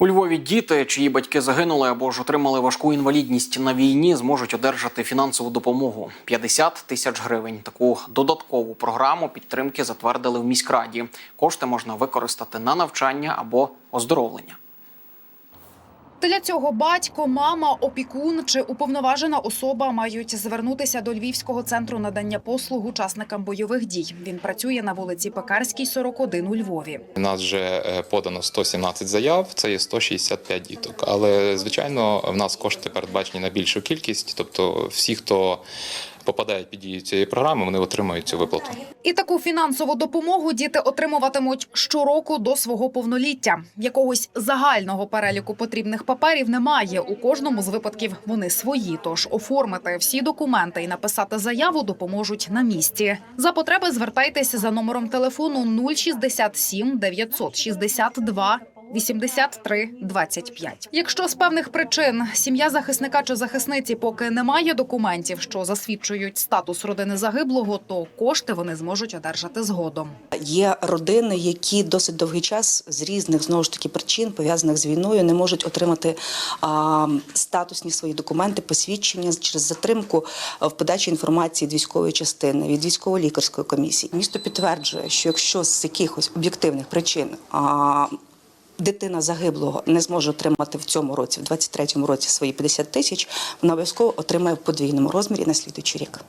У Львові діти, чиї батьки загинули або ж отримали важку інвалідність на війні, зможуть одержати фінансову допомогу 50 тисяч гривень. Таку додаткову програму підтримки затвердили в міськраді. Кошти можна використати на навчання або оздоровлення. Для цього батько, мама, опікун чи уповноважена особа мають звернутися до Львівського центру надання послуг учасникам бойових дій. Він працює на вулиці Пекарській, 41 у Львові. У нас вже е, подано 117 заяв, це є 165 діток. Але звичайно, в нас кошти передбачені на більшу кількість. Тобто, всі, хто попадає під дію цієї програми, вони отримують цю виплату. І таку фінансову допомогу діти отримуватимуть щороку до свого повноліття. Якогось загального переліку потрібних паперів немає. У кожному з випадків вони свої. Тож оформити всі документи і написати заяву допоможуть на місці. За потреби звертайтеся за номером телефону 067 962 83 25. Якщо з певних причин сім'я захисника чи захисниці поки не має документів, що засвідчують статус родини загиблого, то кошти вони зможуть одержати згодом. Є родини, які досить довгий час з різних знову ж таки причин, пов'язаних з війною, не можуть отримати а, статусні свої документи, посвідчення через затримку в подачі інформації від військової частини, від військово-лікарської комісії. Місто підтверджує, що якщо з якихось об'єктивних причин а, дитина загиблого не зможе отримати в цьому році, в 23-му році свої 50 тисяч, вона обов'язково отримає в подвійному розмірі на слідуючий рік.